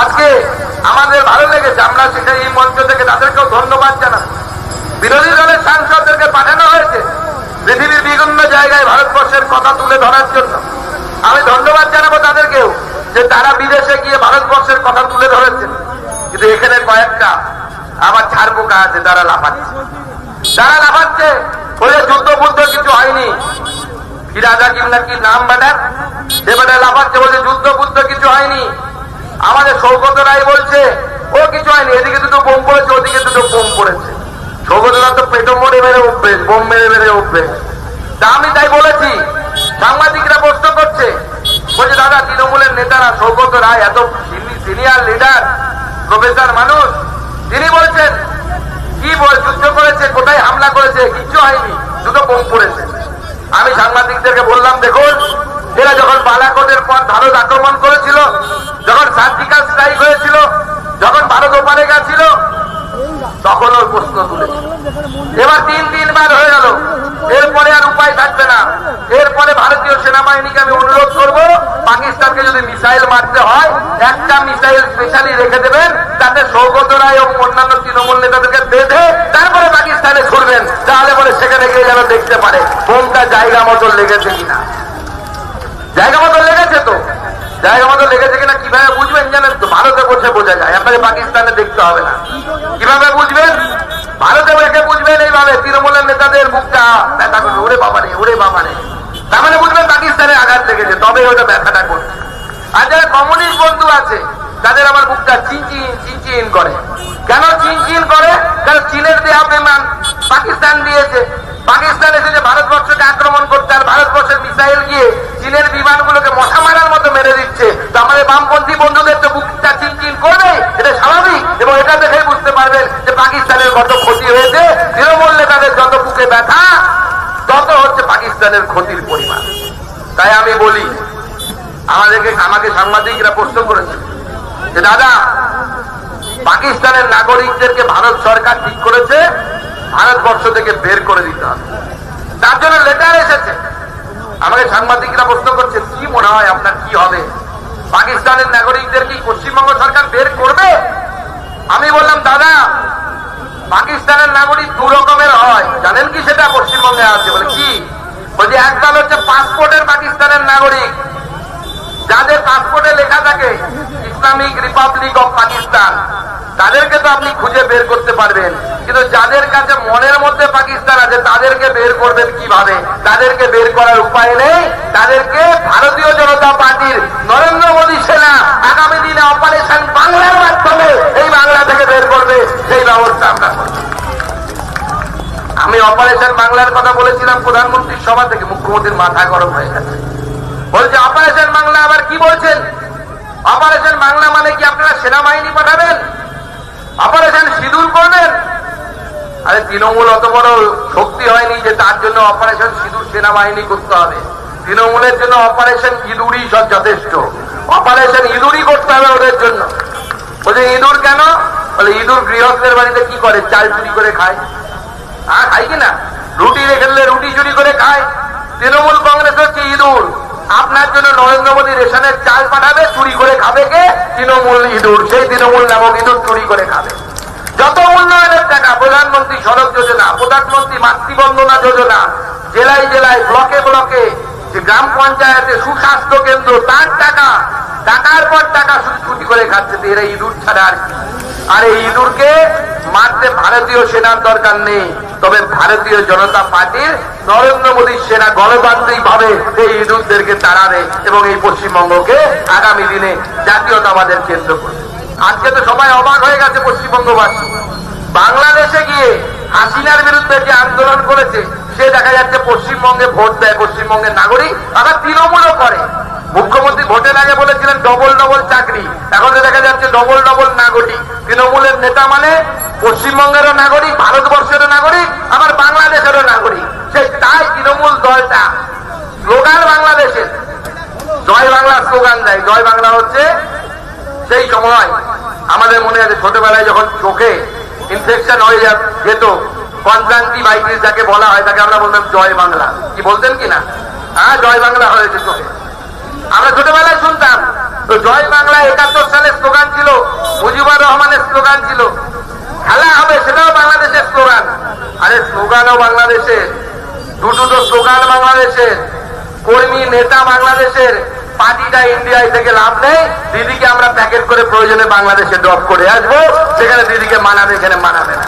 আজকে আমাদের ভালো লেগেছে। আমরা সেখানে এই মঞ্চ থেকে তাদেরকেও ধন্যবাদ জানাই। বিরোধী দলের সাংসদদেরকে পাঠানো হয়েছে পৃথিবীর বিভিন্ন জায়গায় ভারতবর্ষের কথা তুলে ধরার জন্য। আমি ধন্যবাদ জানাব তাদেরকেও যে তারা বিদেশে গিয়ে ভারতবর্ষের কথা তুলে ধরেছেন। কিন্তু এখানে কয়েকটা আমার ঝাড় পোকা আছে তারা লাফাচ্ছে। তারা লাফাচ্ছে, বলে যুদ্ধ বুদ্ধ কিছু হয়নি। কি রাজা কিংবা কি নাম ব্যাটার সে ব্যাটার লাফাচ্ছে, বলে যুদ্ধ বুদ্ধ কিছু হয়নি। আমাদের সৌগত রায় বলছে, ও কিছু হয়নি, এদিকে দুটো বোম পড়েছে, ওদিকে দুটো বোম পড়েছে। সৌগত রায় তো পেটো মরে মেরে উঠবে, বোম মেরে মেরে উঠবে। তা আমি তাই বলেছি, সাংবাদিকরা প্রশ্ন করছে, বলছে, দাদা, তৃণমূলের নেতারা, সৌগত রায় এত সিনিয়র লিডার, প্রফেসর মানুষ, তিনি বলছেন, কি বল, যুদ্ধ করেছে, কোথায় হামলা করেছে, কিচ্ছু হয়নি, দুটো বোম পড়েছে। আমি সাংবাদিকদেরকে বললাম, দেখুন, এরা যখন বালাকোটের পর ভারত আক্রমণ করেছিল যখন সার্জিক্যাল স্ট্রাইক হয়েছিল, যখন ভারত ওপারে গেছিল, তখন ওর প্রশ্ন তুলেছিল এবার তিন তিনবার হয়ে গেল। এরপরে আর উপায় থাকবে না। এরপরে ভারতীয় সেনাবাহিনীকে আমি অনুরোধ করব, পাকিস্তানকে যদি মিসাইল মারতে হয়, একটা মিসাইল স্পেশালি রেখে দেবেন তাতে সৌগত রায় এবং অন্যান্য তৃণমূল নেতাদেরকে বেঁধে তারপরে পাকিস্তানে ছুড়বেন তাহলে পরে সেখানে গিয়ে যেন দেখতে পারে, কোনটা জায়গা মতো লেগেছে কিনা। জায়গা মতো লেগেছে তো? জায়গা মতো লেগেছে কিনা কীভাবে বুঝবেন জানেন তো? ভারতে বসে বোঝা যায়, আপনাকে পাকিস্তানে দেখতে হবে না। কীভাবে বুঝবেন? ভারতে বসে বুঝবেন এইভাবে, তৃণমূলের নেতাদের বুকটা ব্যথা করবে ওরে বাবারে ওরে বাবারে। তার মানে বুঝবেন পাকিস্তানে আঘাত লেগেছে তবে ওটা ব্যথাটা করছে। আর যারা কমিউনিস্ট বন্ধু আছে, তাদের আমার বুকটা চিনচিন চিনচিন করে। কেন চিনচিন করে? কারণ চীনের দেয়া বিমান। পাকিস্তান দিয়েছে। পাকিস্তান এসেছে ভারতবর্ষকে আক্রমণ করতে আর ভারতবর্ষের মিসাইল গিয়ে চীনের বিমানগুলোকে মশা মারার মতো মেরে দিচ্ছে তো আমাদের বামপন্থী বন্ধুদের তো বুকটা চিনচিন করবে, এটা স্বাভাবিক এবং এটা দেখেই বুঝতে পারবেন যে পাকিস্তানের কত ক্ষতি হয়েছে। তৃণমূল নেতাদের যত বুকে ব্যথা, তত হচ্ছে পাকিস্তানের ক্ষতির পরিমাণ। তাই আমি বলি, আমাদেরকে, আমাকে সাংবাদিকরা প্রশ্ন করেছে যে, দাদা, পাকিস্তানের নাগরিকদেরকে ভারত সরকার ঠিক করেছে, ভারতবর্ষ থেকে বের করে দিতে হবে। তার জন্য লেটার এসেছে। আমাকে সাংবাদিকরা প্রশ্ন করছে, কি মনে হয় আপনার কি হবে? পাকিস্তানের নাগরিকদের কি পশ্চিমবঙ্গ সরকার বের করবে? আমি বললাম, দাদা, পাকিস্তানের নাগরিক দু রকমের হয়। জানেন কি সেটা পশ্চিমবঙ্গে আছে বলে? কি? বলছি, একদল হচ্ছে পাসপোর্টের পাকিস্তানের নাগরিক। যাদের পাসপোর্টে লেখা থাকে, ইসলামিক রিপাবলিক অফ পাকিস্তান। তাদেরকে তো আপনি খুঁজে বের করতে পারবেন। কিন্তু যাদের কাছে মনের মধ্যে পাকিস্তান আছে, তাদেরকে বের করবেন কীভাবে? তাদেরকে বের করার উপায় নেই। তাদেরকে ভারতীয় জনতা পার্টির নরেন্দ্র মোদী সেনা আগামী দিনে অপারেশন বাংলার মাধ্যমে এই বাংলা থেকে বের করবে, সেই ব্যবস্থা আমরা আমি অপারেশন বাংলার কথা বলেছিলাম, প্রধানমন্ত্রীর সভা থেকে মুখ্যমন্ত্রীর মাথা গরম হয়ে গেছে। বলছে, অপারেশন বাংলা আবার কি বলছেন? অপারেশন বাংলা মানে কি আপনারা সেনাবাহিনী পাঠাবেন? অপারেশন সিঁদুর করবেন? আরে তৃণমূল অত বড় শক্তি হয়নি যে তার জন্য অপারেশন সিঁদুর সেনাবাহিনী করতে হবে। তৃণমূলের জন্য অপারেশন ইঁদুরই সব যথেষ্ট। অপারেশন ইঁদুরই করতে হবে ওদের জন্য। বলছে, ইঁদুর কেন? বলে, ইঁদুর গৃহস্থের বাড়িতে কি করে? চাল চুরি করে খায়। হ্যাঁ খাই কিনা রুটি রেখে রুটি চুরি করে খায়। তৃণমূল কংগ্রেস হচ্ছে ইঁদুর আপনার জন্য নরেন্দ্র মোদী রেশনের চাল পাঠাবে চুরি করে খাবে কে? তৃণমূল ইঁদুর। সেই তৃণমূল নামক ইঁদুর চুরি করে খাবে। যত উন্নয়নের টাকা, প্রধানমন্ত্রী সড়ক যোজনা, প্রধানমন্ত্রী মাতৃবন্দনা যোজনা, জেলায় জেলায়, ব্লকে ব্লকে, যে গ্রাম পঞ্চায়েতে সুস্বাস্থ্য কেন্দ্র, তার টাকা, টাকার পর টাকা চুরি করে খাচ্ছে এরা ইঁদুর ছাড়া আর কি? আর এই ইঁদুরকে মারতে ভারতীয় সেনার দরকার নেই, তবে ভারতীয় জনতা পার্টির নরেন্দ্র মোদীর সেনা গণতান্ত্রিক ভাবে এই ইঁদুরদেরকে তাড়াবে এবং এই পশ্চিমবঙ্গকে আগামী দিনে জাতীয়তাবাদের কেন্দ্র করবে। আজকে তো সবাই অবাক হয়ে গেছে পশ্চিমবঙ্গবাসী। বাংলাদেশে গিয়ে হাসিনার বিরুদ্ধে যে আন্দোলন করেছে, সে দেখা যাচ্ছে পশ্চিমবঙ্গে ভোট দেয়, পশ্চিমবঙ্গের নাগরিক। আবার তৃণমূলও করে। মুখ্যমন্ত্রী ভোটের আগে বলেছিলেন ডবল ডবল চাকরি। এখন দেখা যাচ্ছে ডবল ডবল নাগরিক। তৃণমূলের নেতা মানে পশ্চিমবঙ্গেরও নাগরিক, ভারতবর্ষেরও নাগরিক, আবার বাংলাদেশেরও নাগরিক। দলটা স্লোগান বাংলাদেশের জয় বাংলা স্লোগান দেয়। জয় বাংলা হচ্ছে সেই সময় আমাদের মনে আছে, ছোটবেলায় যখন চোখে ইনফেকশন হয়ে যা- যেত কনজাংটিভাইটিস যাকে বলা হয়, তাকে আমরা বলতাম জয় বাংলা। কি বলতেন কি না? হ্যাঁ জয় বাংলা হয়েছে চোখে। আমরা ছোটবেলায় শুনতাম, তো জয় বাংলা একাত্তর সালের স্লোগান ছিল, মুজিবুর রহমানের স্লোগান ছিল। খেলা হবে, সেটাও বাংলাদেশের স্লোগান। আরে, স্লোগানও বাংলাদেশের। দুটো তো স্লোগান বাংলাদেশের। কর্মী নেতা বাংলাদেশের, পার্টিটা ইন্ডিয়ায় থেকে লাভ নেই। দিদিকে আমরা প্যাকেট করে প্রয়োজনে বাংলাদেশে ড্রপ করে আসব। সেখানে দিদিকে মানাবে এখানে মানাবে না।